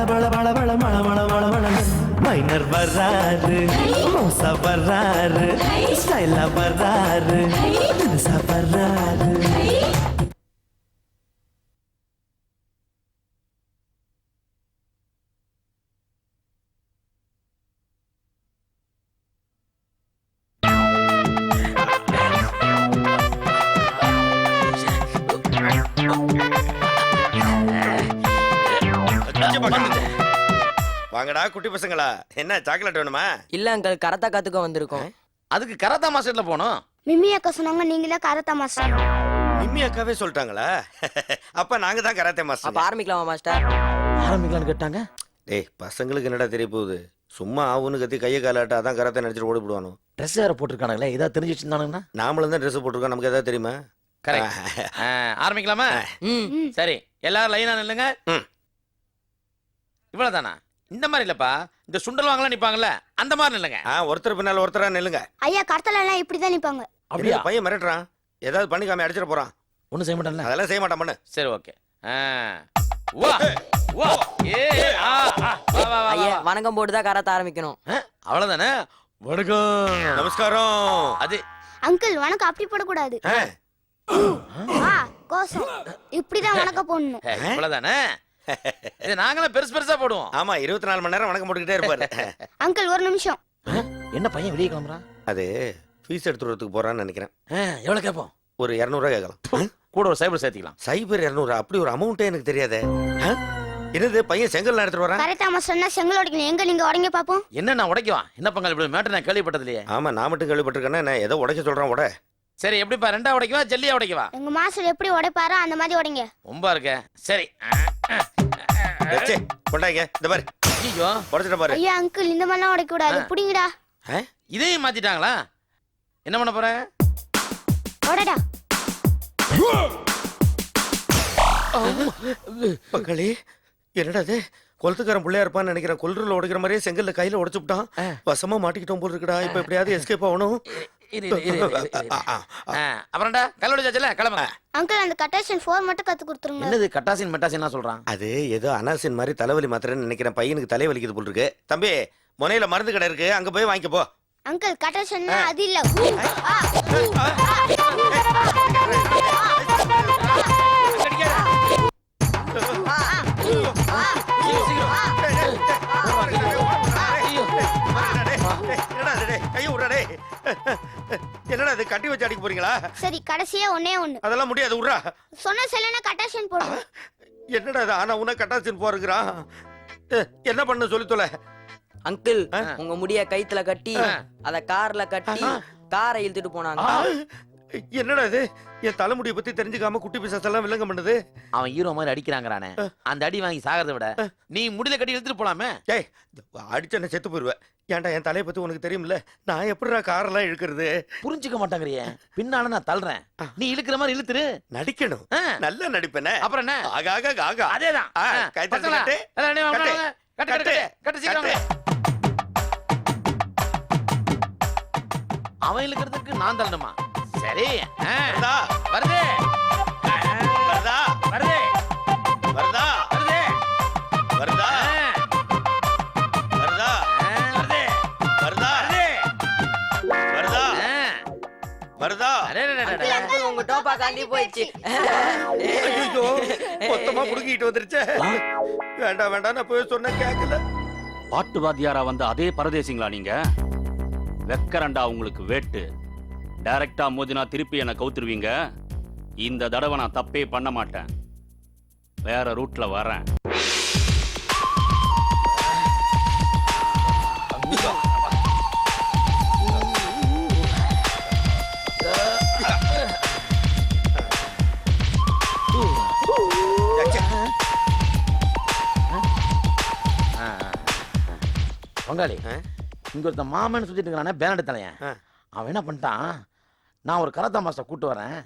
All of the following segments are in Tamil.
பல பல பல பழ மழ மழ மழ மழ மைனர் வர்றாரு மோசா வர்றாரு ஸ்டைலா வர்றாரு தினுசா வர்றாரு Thank you. வாங்கடா குட்டி பசங்களா. என்ன சாக்லேட் வேணுமா? இல்ல அங்கிள் கரத்தா காத்துக்க வந்திருக்கோம். அதுக்கு கராத்தா மாஸ்டர்ல போனோம் மிம்மி அக்கா சொன்னாங்க நீங்களே கரத்தா மாஸ்டர் நிம்மி அக்காவே சொல்லிட்டாங்களா? அப்ப நாங்க தான் கராத்தே அப்ப மாஸ்டர் ஆரம்பிக்கலாமா மாஸ்டர் ஆரம்பிக்கலாம்னு கேட்டாங்க. டேய் பசங்களுக்கு என்னடா தெரிய போகுது? சும்மா ஆவுன்னு கத்தி கையை காலாட்ட அதான் கராத்தே நடிச்சிட்டு ஓடி போடுவானோ? ட்ரெஸ் வேற போட்டிருக்கானுங்களே இதா தெரிஞ்சு வச்சிருந்தானுங்கன்னா? நாமளும் தான் ட்ரெஸ் போட்டிருக்கோம் நமக்கு எதாவது தெரியுமா? கரெக்ட் ஆரம்பிக்கலாமா? ம் சரி எல்லாரும் லைனா நில்லுங்க. ம். இவ்வளவுதானா? இந்த மாதிரி இல்லப்பா. இந்த சுண்டல் வாங்கலாம் நிப்பாங்கல்ல அந்த மாதிரி நில்லுங்க. ஆ ஒருத்தர் பின்னால ஒருத்தரா நில்லுங்க. ஐயா கரத்தல எல்லாம் இப்படிதான் நிப்பாங்க. அப்படியா? பையன் மிரட்டுறான். ஏதாவது பண்ணிக்காம அடிச்சிட போறான். ஒண்ணும் செய்ய மாட்டான்ல? அதெல்லாம் செய்ய மாட்டான் பண்ணு. சரி ஓகே. வா வா. ஏ ஆ ஆ, வா வா வா, ஐயா வா. வணக்கம் போட்டு தான் கராத்தா ஆரம்பிக்கணும். ஆ, அவ்வளவுதானே? வணக்கம். நமஸ்காரம். அது. அங்கிள் வணக்கம். அப்படி போடக்கூடாது. ஆ, ஆ கோசம். இப்படிதான் வணக்கம் போடணும். ஏ, இவ்வளவுதானே? இது நாங்களாம் பெருசு பெருசா போடுவோம். ஆமா இருபத்தி நாலு மணி நேரம் வணக்கம் போட்டுக்கிட்டே இருப்பாரு. அங்கிள் ஒரு நிமிஷம். என்ன பையன் வெளியே கிளம்புறான் அது ஃபீஸ் எடுத்துட்டு வரதுக்கு போறான்னு நினைக்கிறேன். எவ்வளவு கேட்போம்? ஒரு இரநூறுவா கேட்கலாம். கூட ஒரு சைபர் சேர்த்திக்கலாம். சைபர் இரநூறு அப்படி ஒரு அமௌண்ட்டே எனக்கு தெரியாதே? என்னது பையன் செங்கல் எடுத்துட்டு வரான்? கரத்தா மாஸ்டர்னா செங்கல் உடைக்கணும். எங்க நீங்க உடைங்க பாப்போம். என்ன நான் உடைக்குவா என்ன பங்காளி இப்படி? மேட்டர் நான் கேள்விப்பட்டது இல்லையே ஆமா நான் மட்டும் கேள்விப்பட்டிருக்கேன்னா நான் ஏதோ உடைக்க சொல்றான் உட. சரி எப்படிப்பா? ரெண்டா உடைக்கவா? ஜல்லியா உடைக்கவா? எங்க மாஸ்டர் எப்படி உடைப்பாரோ அந்த மாதிரி உடைங்க. ரொம்ப இருக்க சரி. வச்சே கொண்டாங்க. இந்த பாரு. ஐயோ உடச்சிட்ட பாரு. ஐயா அங்கிள் இந்த மாதிரிலாம் உடைக்க கூடாது புடிங்கடா. இதையும் மாத்திட்டாங்களா? என்ன பண்ண போற? உடடா பங்களி என்னடா இது? கொலத்துக்காரன் பிள்ளையா இருப்பான்னு நினைக்கிறேன். கொல்றல உடைக்கிற மாதிரியே செங்கல்ல கையில உடைச்சு விட்டான். வசமா மாட்டிக்கிட்டோம் போல் இருக்குடா. இப்ப எப்படியாவது எஸ்கேப் ஆகணும். இரு, இரு, இரு, இரு, இரு, இரு. ஆ, அப்புறம்டா கல்லூரி சாச்சல கிளம்புங்க. அங்கிள் அந்த கட்டேஷன் ஃபோர் மட்டும் கத்து கொடுத்துருங்க. என்னது கட்டாசின் மெட்டாசின் சொல்றான்? அது ஏதோ அனாசின் மாதிரி தலைவலி மாத்திரன்னு நினைக்கிறேன். பையனுக்கு தலைவலிக்குது போல் இருக்கு. தம்பி முனையில மருந்து கடை இருக்கு. அங்க போய் வாங்கிக்க போ. அங்கிள் கட்டேஷன்னா அது இல்ல. ஆ? என்னடா இது கட்டி வச்சு அடிக்க போறீங்களா? சரி கடைசியா ஒண்ணே ஒண்ணு. அதெல்லாம் முடியாது விட்றா சொன்ன செல்லனா கட்டேஷன் போடுங்க. என்னடா இது ஆனா உன கட்டாசின் போறதுக்குறான் என்ன பண்ண சொல்லி தொலை. அங்கிள். உங்க முடிய கைத்துல கட்டி. அத கார்ல கட்டி காரை இழுத்துட்டு போனாங்க. என்னடா இது? என் தலைமுடியை பத்தி தெரிஞ்சுக்காம குட்டி பிசாஸ் எல்லாம் வில்லங்கம் பண்ணுது? அவன் ஹீரோ மாதிரி அடிக்கிறாங்கறானே. அந்த அடி வாங்கி சாகிறத விட நீ முடியல கட்டி எடுத்துட்டு போலாமே? ஏய் அடிச்ச செத்து போயிருவேன் ஏன்டா என் தலையை பத்தி உனக்கு தெரியும்ல? நான் எப்படிடா காரெல்லாம் இழுக்கிறது? புரிஞ்சுக்க மாட்டாங்கறியே. பின்னால நான் தள்ளுறேன். நீ இழுக்கிற மாதிரி இழுத்துரு. நடிக்கணும். நல்லா நடிப்பேனே. அப்புறம் என்ன? ஆகா ஆகா ஆகா அதேதான். கை தட்டு? கட்டு. கட்டு. கட்டு சீக்கிரம். அவன் இழுக்கிறதுக்கு நான் தள்ளணுமா? சரி. ஆ, வருதா? வருது. வருதா? வருது. வருதா? வருது. வருதா? ஆ, வருதா? ஆ, வருது. வருதா? வருது. வருதா? ஆ, வருதா? அடே, அடே, அடே, அடே. அங்கிள் உங்க டோப்பா காண்டி போயிடுச்சு. ஐயோ மொத்தமா புடுங்கிட்டு வந்துருச்சே. வேண்டாம் வேண்டாம் நான் போய் சொன்ன கேட்கல பாட்டு வாத்தியாரா வந்த அதே பரதேசிங்களா நீங்க? வெக்கரண்டா உங்களுக்கு வேட்டு. டைரக்டா மோதினா திருப்பி என்னை கவுத்துருவீங்க? இந்த தடவை நான் தப்பே பண்ண மாட்டேன். வேற ரூட்ல வரேன். பங்காளி இங்க ஒருத்த மாமன் சுத்திட்டு இருக்கானே பேனட் தலையன். அவன் என்ன பண்ணிட்டான்? நான் ஒரு கராத்தா மாஸ்டர் கூட்டு வரேன்.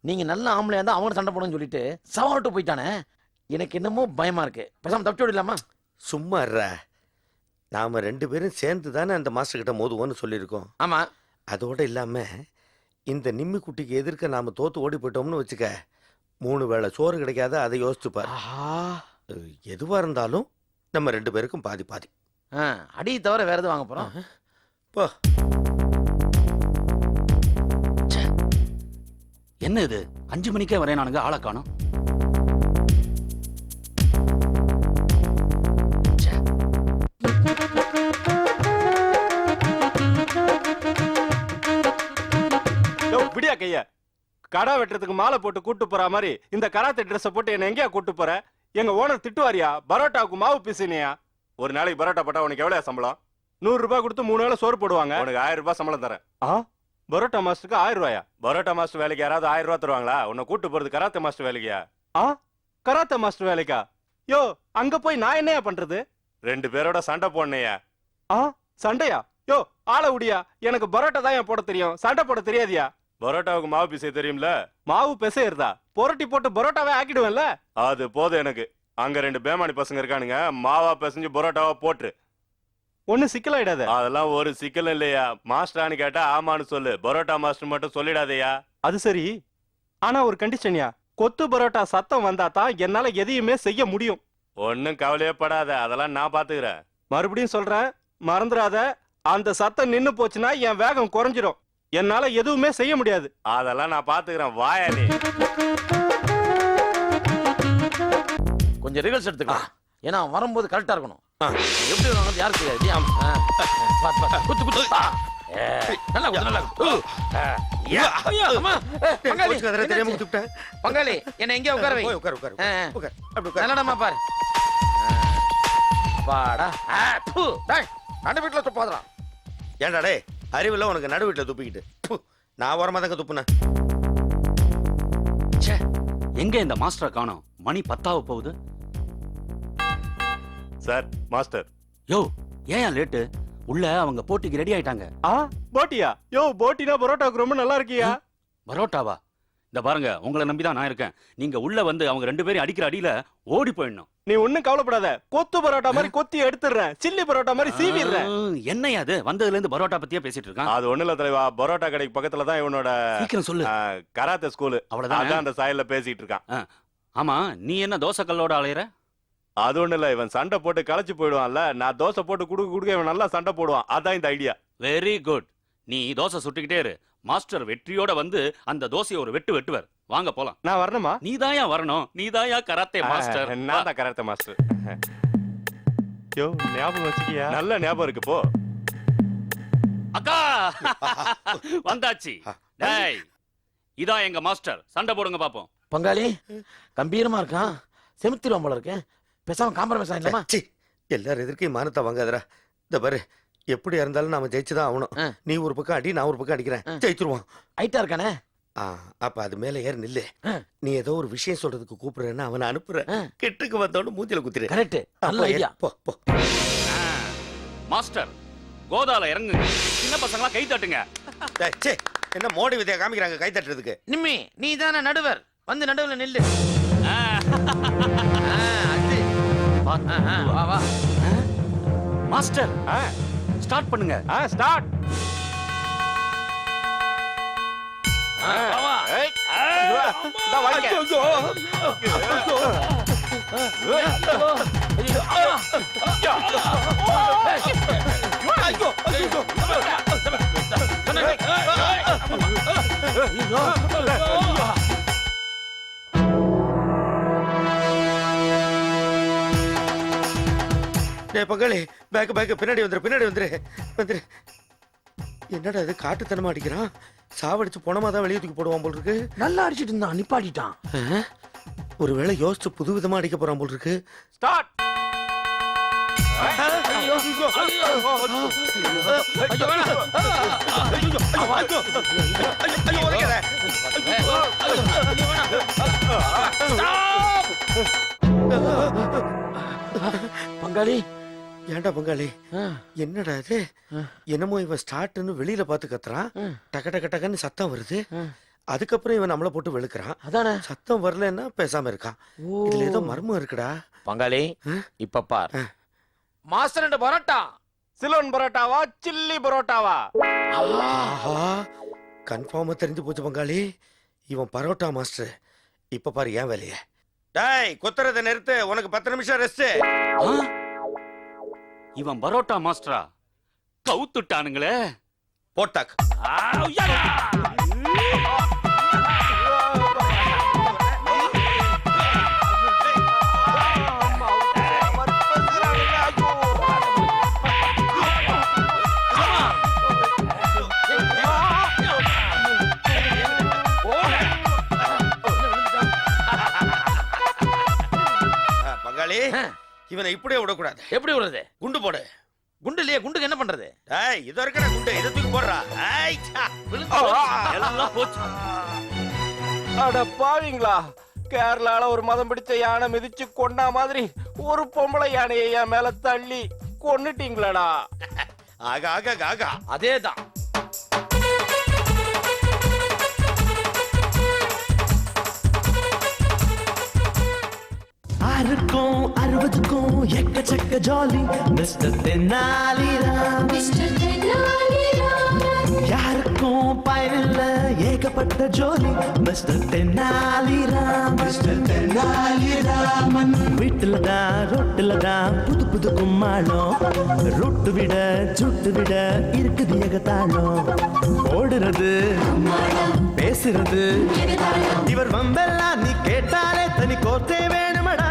நீங்க நல்ல ஆம்பளையா இருந்தா அவன சண்டை போடுன்னு சொல்லிட்டு சவால்ட்டு போயிட்டானே. எனக்கு என்னமோ பயமா இருக்கு. பேசாம தப்பிச்சு விடலாமா சும்மா இருடா. நாம ரெண்டு பேரும் சேர்ந்து தானே அந்த மாஸ்டர் கிட்ட மோதுவோன்னு சொல்லியிருக்கோம். ஆமா. அதோட இல்லாம இந்த நிம்மி குட்டிக்கு எதிர்க்க நாம தோத்து ஓடி போயிட்டோம்னு வச்சுக்க மூணு வேளை சோறு கிடைக்காத அதை யோசிச்சு பாரு. ஆஹா. அஹ், எதுவா இருந்தாலும் நம்ம ரெண்டு பேருக்கும் பாதி பாதி. அடி தவிர வேற எதுவும் வாங்க போறோம்? போ. என்ன இது? அஞ்சு மணிக்கே வரேன் நானுங்க ஆளை காணோம். விடியா கைய. கடா வெட்டுறதுக்கு மாலை போட்டு கூட்டு போற மாதிரி இந்த கராத்தே ட்ரெஸ்ஸை போட்டு என்ன எங்கேயா கூட்டு போற? எங்க ஓனர் திட்டுவாரியா? பரோட்டாவுக்கு மாவு பிசினியா? ஒரு நாளைக்கு பரோட்டா போட்டா உனக்கு எவ்வளவு சம்பளம்? நூறு ரூபாய் கொடுத்து மூணு வேளை சோறு போடுவாங்க. உனக்கு ஆயிரம் ரூபாய் சம்பளம் தரேன். ஆ? பரோட்டா மாஸ்டருக்கு ஆயிரம் ரூபாயா பரோட்டா மாஸ்டர் வேலைக்கு யாராவது ஆயிரம் ரூபாய் தருவாங்களா? உன்னை கூட்டு போறது கராத்தே மாஸ்டர் வேலைக்கா ஆ? கராத்தே மாஸ்டர் வேலைக்கா? யோ அங்க போய் நான் என்னையா பண்றது? ரெண்டு பேரோட சண்டை போடணையா ஆ சண்டையா? யோ ஆளை விடியா எனக்கு பரோட்டா தான் ஏன் போட தெரியும்? சண்டை போட தெரியாதியா? பரோட்டாவுக்கு மாவு பிசைய தெரியும்ல? மாவு பிசையறதா? புரட்டி போட்டு பரோட்டாவே ஆக்கிடுவேன்ல? அது போதும் எனக்கு. அங்க ரெண்டு பேமானி பசங்க இருக்கானுங்க. மாவா பிசைஞ்சு பரோட்டாவா போட்டு ஒண்ணு சிக்கலாயிடாத. அதெல்லாம் ஒரு சிக்கல் இல்லையா? மாஸ்டரானு கேட்டா ஆமான்னு சொல்லு. பரோட்டா மாஸ்டர் மட்டும் சொல்லிடாதயா. அது சரி. ஆனா ஒரு கண்டிஷன்யா கொத்து பரோட்டா சத்தம் வந்தா தான் என்னால எதையுமே செய்ய முடியும். ஒன்னும் கவலையே படாத. அதெல்லாம் நான் பாத்துக்கிறேன். மறுபடியும் சொல்றேன். மறந்துடாத. அந்த சத்தம் நின்னு போச்சுன்னா என் வேகம் குறைஞ்சிரும். என்னால எதுவுமே செய்ய முடியாது. அதெல்லாம் நான் பாத்துக்கிறேன். வாயா நீ. கொஞ்சம் ரிவர்ஸ் எடுத்துக்கலாம் ஏன்னா வரும்போது கரெக்டா இருக்கணும். எப்படி வருவாங்க யாருக்கு தெரியாது. குத்து குத்து. நல்லா நல்லா பங்காளி, கோச்சுக்காதடா, தெரியாம என்னாச்சு? குத்துட்டேன் பங்காளி என்ன எங்க உட்கார வை. உட்காரு உட்காரு. உட்காரு. அப்படி உட்காரு. நல்லடமா பாரு. பாடா. டேய், நடு வீட்டுல துப்பாதடா. ஏன்டா டேய் அறிவில்ல உனக்கு நடு வீட்டுல துப்பிக்கிட்டு. ப்பு, நான் ஓரமா தாங்க துப்புனேன். ச்சே எங்க இந்த மாஸ்டரை காணோம்? மணி பத்தாவது போகுது. Sir master. யோ ஏன் லேட்டு? உள்ள அவங்க போட்டிக்கு ரெடி ஆயிட்டாங்க. ஆ போட்டியா? யோ போட்டினா பரோட்டாக்கு ரொம்ப நல்லா இருக்கியா? பரோட்டாவா? இந்த பாருங்க உங்களை நம்பிதான் நான் இருக்கேன். நீங்க உள்ள வந்து அவங்க ரெண்டு பேரும் அடிக்கிற அடியில ஓடி போயிடணும். நீ ஒண்ணும் கவலைப்படாத. கொத்து பரோட்டா மாதிரி கொத்தி எடுத்துடுறேன். சில்லி பரோட்டா மாதிரி சீவிடுறேன். ஆ, என்னய்யா அது வந்ததுல இருந்து பரோட்டா பத்தியே பேசிட்டு இருக்கான். அது ஒண்ணு இல்ல தலைவா. பரோட்டா கடைக்கு பக்கத்துல தான் இவனோட சீக்கிரம் சொல்லு. Karate school. அவ்வளவுதான்? அந்த சாயல்ல பேசிட்டு இருக்கான். ஆமா நீ என்ன தோசை கல்லோட அலையிற? அது ஒண்ணு இல்ல இவன் சண்டை போட்டு களைச்சு போயிடுவான்ல. நான் தோசை போட்டு குடுக்க குடுக்க இவன் நல்லா சண்டை போடுவான். அதான் இந்த ஐடியா வெரி குட் நீ தோசை சுட்டுக்கிட்டே இரு. மாஸ்டர் வெற்றியோட வந்து அந்த தோசையை ஒரு வெட்டு வெட்டுவர். வாங்க போலாம். நான் வரணுமா? நீதாயா வரணும்? நீதாயா கராத்தே மாஸ்டர் நான் தான் கராத்தே மாஸ்டர் யோ ஞாபகம் வச்சுக்கியா? நல்ல ஞாபகம் இருக்கு போ. அக்கா! வந்தாச்சு. டேய் இதான் எங்க மாஸ்டர் சண்டை போடுங்க பாப்போம். பங்காளி கம்பீரமா இருக்கான். செலுத்திடுவான் போல இருக்கேன். பேசாம காம்ப்ரமைஸ் ஆயிடலாமா? ச்சீ, எல்லாரும் எதிர்க்கையும் மானத்தை வாங்காதடா. இந்த பாரு எப்படியா இருந்தாலும் நாம ஜெயிச்சுதான் ஆகணும். ஆ. நீ ஒரு பக்கம் அடி நான் ஒரு பக்கம் அடிக்கிறேன். ஆ. ஜெயிச்சிருவான் ஹைட்டா இருக்கானே? ஆ, அப்ப அது மேல ஏறி நில்லு. ஆ. நீ ஏதோ ஒரு விஷயம் சொல்றதுக்கு கூப்பிடுறேன்னு அவனை அனுப்புற ஆ. கிட்டுக்கு வந்தோன்னு மூஞ்சில குத்திரு. கரெக்ட் நல்ல அப்ப ஏறு. ஐடியா போ போ. ஆ, மாஸ்டர் கோதால இறங்குங்க. சின்ன பசங்களா கை தட்டுங்க. டேய், ச்சே, என்ன மோடி விதைய காமிக்கிறாங்க கை தட்டுறதுக்கு? நிம்மி நீ தானே நடுவர். வந்து நடுவுல நில்லு. ஆ, வா வா. மாஸ்டர் ஸ்டார்ட் பண்ணுங்க. ஆ ஸ்டார்ட். வா, டேய் பங்காளி பேக் பேக் பின்னாடி வந்துரு பின்னாடி வந்துரு வந்துரு என்னடா இது காட்டுத்தனமா அடிக்கிறான் சாவடிச்சு போனமா தான் வெளியே தூக்கி போடுவான் போல் இருக்கு நல்லா அடிச்சிட்டு இருந்தான் நிப்பாட்டிட்டான் ஆ? ஒருவேளை யோசிச்சு புது விதமா அடிக்க போறான் போல் இருக்கு ஸ்டார்ட் பங்காளி ஏன்டா பங்காளி? என்னடா இது. என்னமோ இவன் ஸ்டார்ட்னு வெளியில பார்த்து கத்துறான். டக டக டகன்னு சத்தம் வருது. அதுக்கப்புறம் இவன் நம்மள போட்டு வெளுக்கிறான். அதானே? சத்தம் வரலன்னா பேசாம இருக்கான். இதுல ஏதோ மர்மம் இருக்குடா. பங்காளி ஆ? இப்ப பார். ஆ. மாஸ்டர் ரெண்டு பரோட்டா. சிலோன் பரோட்டாவா சில்லி பரோட்டாவா? ஆஹா. கன்ஃபார்மா தெரிஞ்சு போச்சு பங்காளி. இவன் பரோட்டா மாஸ்டர். இப்ப பாரு ஏன் வேலைய. டேய் குத்துறத நிறுத்து. உனக்கு பத்து நிமிஷம் ரெஸ்ட்? இவன் பரோட்டா மாஸ்டரா? கவுத்துட்டானுங்களே. போட்டாக். இவனை இப்படியே விடக்கூடாது. எப்படி விடுறது? குண்டு போடு. குண்டு இல்லையே குண்டுக்கு என்ன பண்றது? டேய் இது இருக்கடா குண்டு இதை தூக்கி போடுறா. ஐய், சா. எல்லாம் போச்சு. அட பாவிங்களா கேரளால ஒரு மதம் பிடிச்ச யானை மிதிச்சு கொண்டா மாதிரி ஒரு பொம்பளை யானையை என் மேல தள்ளி கொன்னுட்டீங்களடா. ஆகா ஆகா ஆகா. அதேதான். ஆறுக்கும் அறுபதுக்கும் எக்கச்சக்க ஜாலி. மிஸ்டர் தென்னாலிராம் யாருக்கும் பயனில்ல ஏகப்பட்ட ஜோலி. மிஸ்டர் தென்னாலிராம் மிஸ்டர் வீட்டுல தான் ரொட்டுல தான் புது புது கும்மாளம். ரொட்டு விட சுட்டு விட இருக்குது எகத்தாளம். ஓடுறது பேசுறது. இவர் வம்பெல்லாம் நீ கேட்டாலே தனி கோத்தே வேணுமடா.